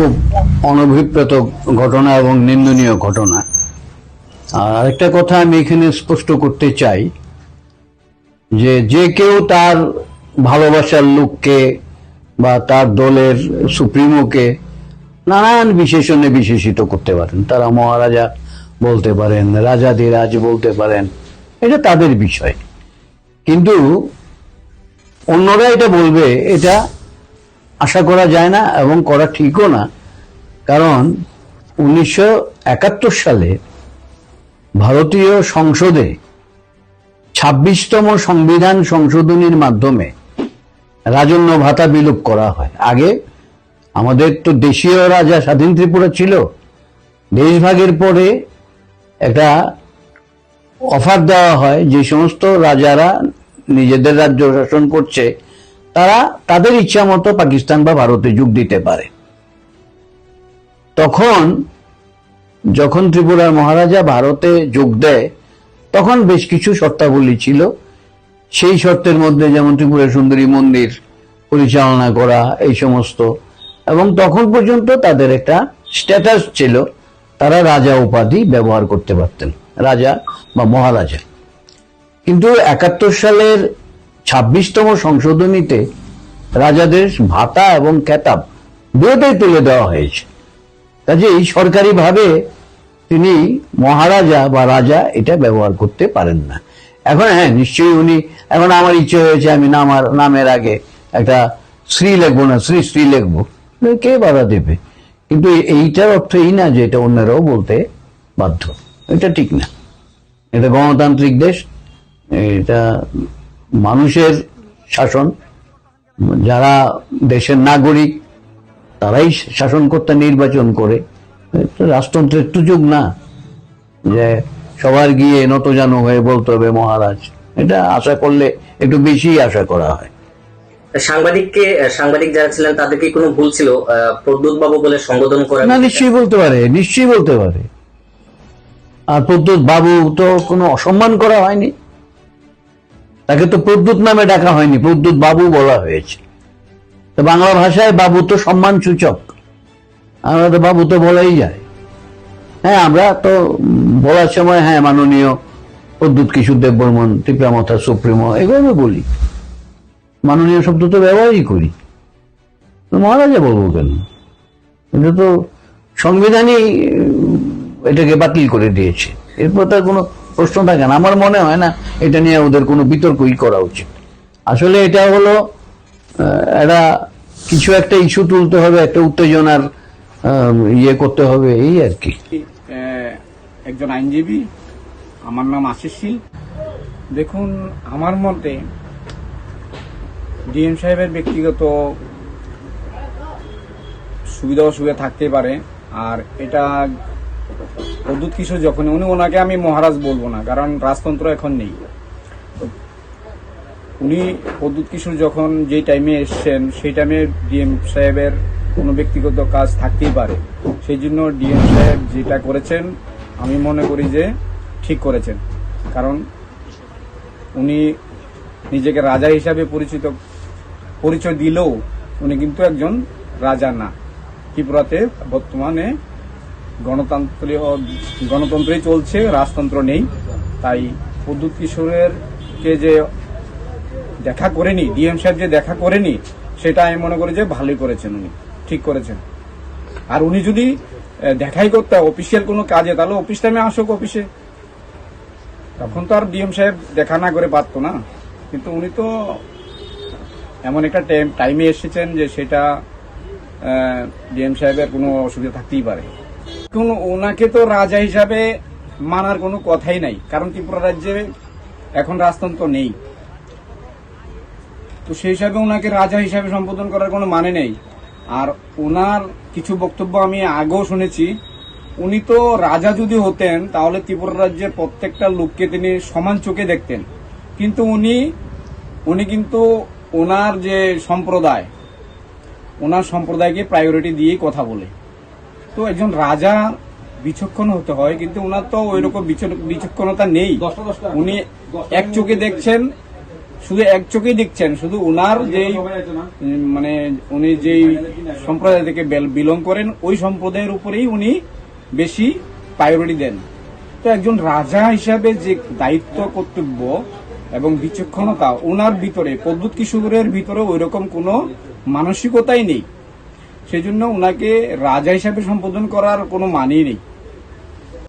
খুব অনভিপ্রেত ঘটনা এবং নিন্দনীয় ঘটনা। আর আরেকটা কথা আমি এখানে স্পষ্ট করতে চাই, যে যে কেউ তার ভালোবাসার লোককে বা তার দলের সুপ্রিমোকে নানান বিশেষণে বিশেষিত করতে পারেন। তারা মহারাজা বলতে পারেন রাজাধিরাজ বলতে পারেন, এটা তাদের বিষয়। কিন্তু অন্যরা এটা বলবে, এটা আশা করা যায় না এবং করা ঠিকও না। কারণ উনিশশো একাত্তর সালে ভারতীয় সংসদে ছাব্বিশতম সংবিধান সংশোধনীর মাধ্যমে রাজন্য ভাতা বিলোপ করা হয়। আগে আমাদের তো দেশীয় রাজা স্বাধীন ত্রিপুরা ছিল। দেশভাগের পরে একটা অফার দেওয়া হয় যে সমস্ত রাজারা নিজেদের রাজ্য শাসন করছে। তারা তাদের ইচ্ছা মতো পাকিস্তান বা ভারতে যোগ দিতে পারে। তখন যখন ত্রিপুরার মহারাজা ভারতে যোগ দেয়, তখন বেশ কিছু শর্তাবলী ছিল। সেই শর্তের মধ্যে যেমন ত্রিপুরা সুন্দরী মন্দির পরিচালনা করা, এই সমস্ত। এবং তখন পর্যন্ত তাদের একটা স্ট্যাটাস ছিল। তারা রাজা উপাধি ব্যবহার করতে পারতেন, রাজা বা মহারাজা। কিন্তু একাত্তর সালের ছাব্বিশতম সংশোধনীতে রাজাদের ভাতা এবং খেতাব দুটোই তুলে দেওয়া হয়েছে। কাজেই সরকারিভাবে তিনি মহারাজা বা রাজা এটা ব্যবহার করতে পারেন না। এখন হ্যাঁ নিশ্চয়ই উনি, এখন আমার ইচ্ছে হয়েছে আমি নামার, নামের আগে একটা শ্রী লিখব না শ্রী শ্রী লিখব। কে বাধা দেবে? কিন্তু এইটার অর্থ এই না যে এটা অন্যরাও বলতে বাধ্য। এটা ঠিক না। এটা গণতান্ত্রিক দেশ, এটা মানুষের শাসন যারা দেশের নাগরিক তারাই শাসনকর্তা নির্বাচন করে। রাজতন্ত্রের তো যুগ না যে সবার গিয়ে নতজানু হয়ে বলতে হবে মহারাজ। এটা আশা করলে একটু বেশি আশা করা হয়। সাংবাদিককে সাংবাদিক যারা ছিলেন তাদের কি কোনো ভুল ছিল? প্রদ্যুৎ বাবু বলে সম্বোধন করা না নিশ্চয়ই বলতে পারে নিশ্চয়ই বলতে পারে। আর প্রদ্যুৎ বাবু তো কোনো অসম্মান করা হয়নি। তাকে তো প্রদ্যুৎ নামে ডাকা হয়নি প্রদ্যুৎ বাবু বলা হয়েছে। তো বাংলা ভাষায় বাবু তো সম্মান সূচক, আমরা তো বাবু তো বলাই যায়। হ্যাঁ আমরা তো বলার সময় হ্যাঁ মাননীয় প্রদ্যুৎ কিশোর দেব বর্মন টিপ্রামথা সুপ্রিমো, এগুলো বলি। মাননীয় শব্দ তো ব্যবহারই করি। মহারাজা বলব কেন? এটা তো সংবিধানই এটাকে বাতিল করে দিয়েছে। এরপর তার কোনো প্রশ্ন থাকে না আমার মনে হয় না এটা নিয়ে ওদের কোনো বিতর্কই করা উচিত। আসলে এটা হলো একটা কিছু একটা ইস্যু তুলতে হবে, একটা উত্তেজনার ইয়ে করতে হবে, এই আর কি। একজন আইনজীবী, আমার নাম আশিস শীল। দেখুন, আমার মতে ডিএম সাহেবের ব্যক্তিগত সুবিধা অসুবিধা থাকতে পারে, আর এটা প্রদ্যুৎ কিশোর যখন, উনি ওনাকে আমি মহারাজ বলব না, কারণ রাজতন্ত্র এখন নেই। উনি প্রদ্যুৎ কিশোর যখন যেই টাইমে এসছেন, সেই টাইমে ডিএম সাহেবের কোনো ব্যক্তিগত কাজ থাকতেই পারে। সেই জন্য ডিএম সাহেব যেটা করেছেন, আমি মনে করি যে ঠিক করেছেন। কারণ উনি নিজেকে রাজা হিসাবে পরিচিত, পরিচয় দিলেও উনি কিন্তু একজন রাজা না। ত্রিপুরাতে বর্তমানে গণতান্ত্রীয়, গণতন্ত্রই চলছে, রাজতন্ত্র নেই। তাই প্রদ্যুৎ কিশোরের কে যে দেখা করেনি, ডিএম সাহেব যে দেখা করেনি, সেটা আমি মনে করি যে ভালোই করেছেন উনি, ঠিক করেছেন। আর উনি যদি দেখাই করতে, অফিসিয়াল কোনো কাজে, তাহলে অফিস টাইমে আসুক অফিসে। তখন তো আর ডিএম সাহেব দেখা না করে পারতো না। কিন্তু উনি তো এমন একটা টাইমে এসেছেন যে সেটা ডিএম সাহেবের কোনো অসুবিধা থাকতেই পারে। এখন ওনাকে তো রাজা হিসাবে মানার কোনো কথাই নাই, কারণ ত্রিপুরা রাজ্যে এখন রাজতন্ত্র নেই। তো সেই হিসাবে ওনাকে রাজা হিসাবে সম্বোধন করার কোনো মানে নেই। আর ওনার কিছু বক্তব্য আমি আগেও শুনেছি, উনি তো রাজা যদি হতেন, তাহলে ত্রিপুরা রাজ্যের প্রত্যেকটা লোককে তিনি সমান চোখে দেখতেন। কিন্তু উনি উনি কিন্তু ওনার যে সম্প্রদায়, ওনার সম্প্রদায়কে প্রায়োরিটি দিয়েই কথা বলে। তো একজন রাজা বিচক্ষণ হতে হয় কিন্তু ওনার তো ওই রকম বিচক্ষণতা নেই। উনি এক চোখে দেখছেন শুধু এক চোখেই দেখছেন শুধু ওনার যেই উম, মানে উনি যেই সম্প্রদায় থেকে বিলং করেন ওই সম্প্রদায়ের উপরেই উনি বেশি প্রায়োরিটি দেন। তো একজন রাজা হিসাবে যে দায়িত্ব কর্তব্য এবং বিচক্ষণতা ওনার ভিতরে পদ্মুত কিশোরের ভিতরে ওই রকম কোনো মানসিকতাই নেই। সেই জন্য ওনাকে রাজা হিসাবে সম্বোধন করার কোনো মানেই নেই।